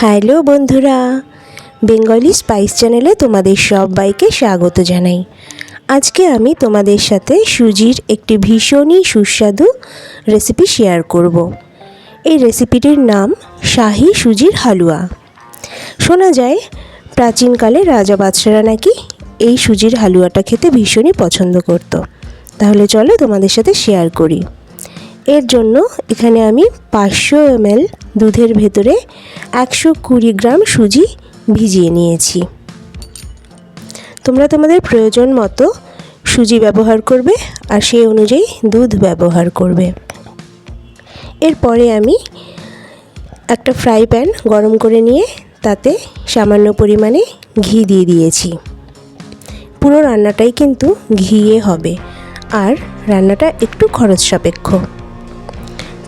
Hello বন্ধুরা, Bengali spice চ্যানেলে তোমাদের সবাইকে স্বাগত জানাই। আজকে আমি তোমাদের সাথে সুজির একটি ভীষণই সুস্বাদু রেসিপি শেয়ার করব। এই রেসিপিটির নাম শাহি সুজির হালুয়া। শোনা যায়, প্রাচীনকালে রাজা বাদশারা নাকি এই সুজির হালুয়াটা খেতে ভীষণই পছন্দ করত। তাহলে চলো তোমাদের সাথে শেয়ার করি। এর জন্য এখানে আমি পাঁচশো এমএল দুধের ভেতরে একশো কুড়ি গ্রাম সুজি ভিজিয়ে নিয়েছি। তোমরা তোমাদের প্রয়োজন মতো সুজি ব্যবহার করবে আর সেই অনুযায়ী দুধ ব্যবহার করবে। এরপরে আমি একটা ফ্রাই প্যান গরম করে নিয়ে তাতে সামান্য পরিমাণে ঘি দিয়ে দিয়েছি। পুরো রান্নাটাই কিন্তু ঘিয়ে হবে। আর রান্নাটা একটু খরচ সাপেক্ষ।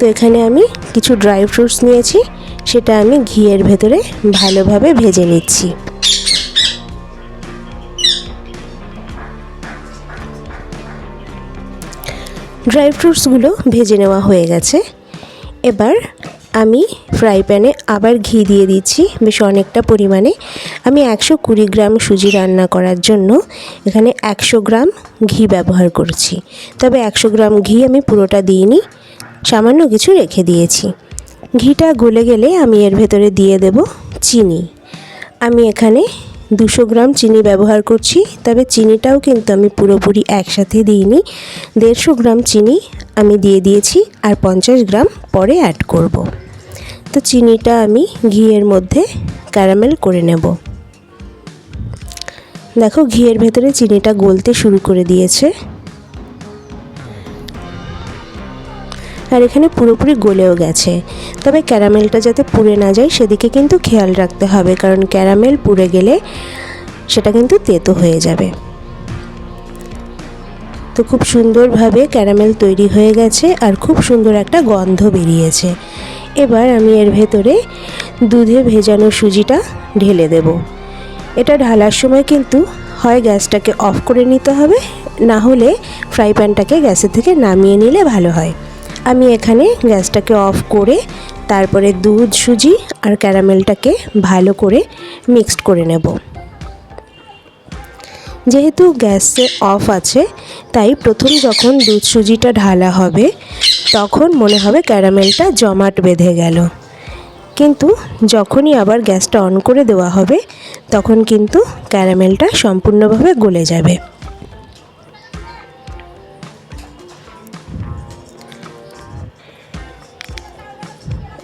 তো এখানে আমি কিছু ড্রাই ফ্রুটস নিয়েছি, সেটা আমি ঘিয়ের ভেতরে ভালোভাবে ভেজে নিচ্ছি। ড্রাই ফ্রুটসগুলো ভেজে নেওয়া হয়ে গেছে। এবার আমি ফ্রাই প্যানে আবার ঘি দিয়ে দিচ্ছি বেশ অনেকটা পরিমাণে। আমি একশো কুড়ি গ্রাম সুজি রান্না করার জন্য এখানে একশো গ্রাম ঘি ব্যবহার করছি। তবে একশো গ্রাম ঘি আমি পুরোটা দিইনি। সামান্য কিছু রেখে দিয়েছি। ঘিটা গলে গেলে আমি এর ভেতরে দিয়ে দেব চিনি। আমি এখানে দুশো গ্রাম চিনি ব্যবহার করছি, তবে চিনিটাও কিন্তু আমি পুরোপুরি একসাথে দিইনি। দেড়শো গ্রাম চিনি আমি দিয়ে দিয়েছি আর পঞ্চাশ গ্রাম পরে অ্যাড করব। তো চিনিটা আমি ঘিয়ের মধ্যে ক্যারামেল করে নেব। দেখো ঘিয়ের ভেতরে চিনিটা গলতে শুরু করে দিয়েছে। আর এখানে পুরোপুরি গলেও গেছে। তবে ক্যারামেলটা যাতে পুড়ে না যায়, সেদিকে কিন্তু খেয়াল রাখতে হবে, কারণ ক্যারামেল পুড়ে গেলে সেটা কিন্তু তেতো হয়ে যাবে। তো খুব সুন্দরভাবে ক্যারামেল তৈরি হয়ে গেছে আর খুব সুন্দর একটা গন্ধ বেরিয়েছে। এবার আমি এর ভেতরে দুধে ভেজানো সুজিটা ঢেলে দেব। এটা ঢালার সময় কিন্তু হয় গ্যাসটাকে অফ করে নিতে হবে, না হলে ফ্রাই প্যানটাকে গ্যাসের থেকে নামিয়ে নিলে ভালো হয়। আমি এখানে গ্যাসটাকে অফ করে তারপরে দুধ, সুজি আর ক্যারামেলটাকে ভালো করে মিক্সড করে নেব। যেহেতু গ্যাসে অফ আছে, তাই প্রথম যখন দুধ, সুজিটা ঢালা হবে, তখন মনে হবে ক্যারামেলটা জমাট বেঁধে গেল। কিন্তু যখনই আবার গ্যাসটা অন করে দেওয়া হবে, তখন কিন্তু ক্যারামেলটা সম্পূর্ণভাবে গলে যাবে।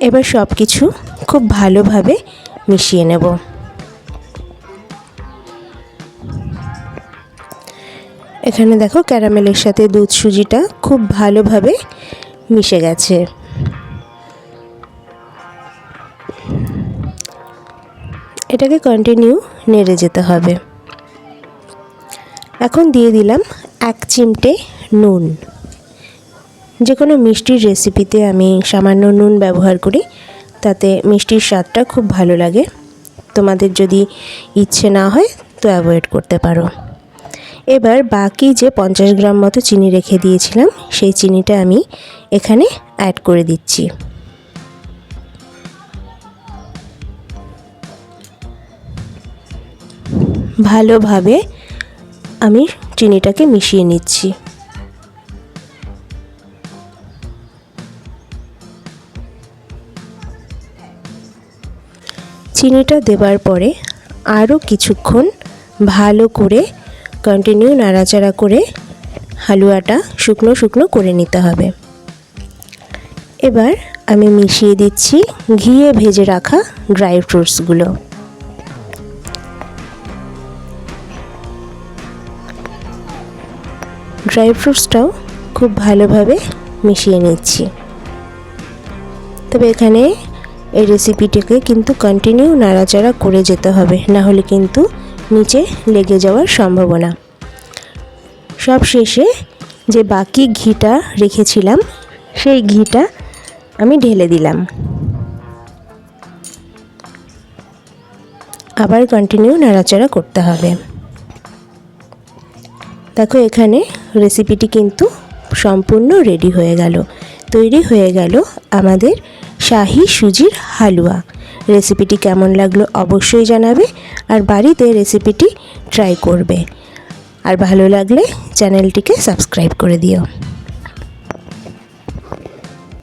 এবার সব কিছু খুব ভালোভাবে মিশিয়ে নেব। এখানে দেখো ক্যারামেলের সাথে দুধ সুজিটা খুব ভালোভাবে মিশে গেছে। এটাকে কন্টিনিউ নেড়ে যেতে হবে। এখন দিয়ে দিলাম এক চিমটে নুন। যে কোনো মিষ্টির রেসিপিতে আমি সামান্য নুন ব্যবহার করি, তাতে মিষ্টির স্বাদটা খুব ভালো লাগে। তোমাদের যদি ইচ্ছে না হয় তো অ্যাভয়েড করতে পারো। এবার বাকি যে পঞ্চাশ গ্রাম মতো চিনি রেখে দিয়েছিলাম, সেই চিনিটা আমি এখানে অ্যাড করে দিচ্ছি। ভালোভাবে আমি চিনিটাকে মিশিয়ে নিচ্ছি। চিনিটা দেবার পরে আরও কিছুক্ষণ ভালো করে কন্টিনিউ নাড়াচাড়া করে হালুয়াটা শুকনো শুকনো করে নিতে হবে। এবার আমি মিশিয়ে দিচ্ছি ঘিয়ে ভেজে রাখা ড্রাই ফ্রুটসগুলো ড্রাই ফ্রুটসটাও খুব ভালোভাবে মিশিয়ে নিচ্ছি। তবে এখানে এই রেসিপিটিকে কিন্তু কন্টিনিউ নাড়াচাড়া করে যেতে হবে। না হলে কিন্তু নিচে লেগে যাওয়ার সম্ভাবনা। সব শেষে যে বাকি ঘিটা রেখেছিলাম, সেই ঘিটা আমি ঢেলে দিলাম। আবার কন্টিনিউ নাড়াচাড়া করতে হবে। দেখো এখানে রেসিপিটি কিন্তু সম্পূর্ণ রেডি হয়ে গেল। তৈরি হয়ে গেল আমাদের শাহি সুজির হালুয়া। রেসিপিটি কেমন লাগল অবশ্যই জানাবে আর বাড়িতে রেসিপিটি ট্রাই করবে। আর ভালো লাগলে চ্যানেলটিকে সাবস্ক্রাইব করে দিও।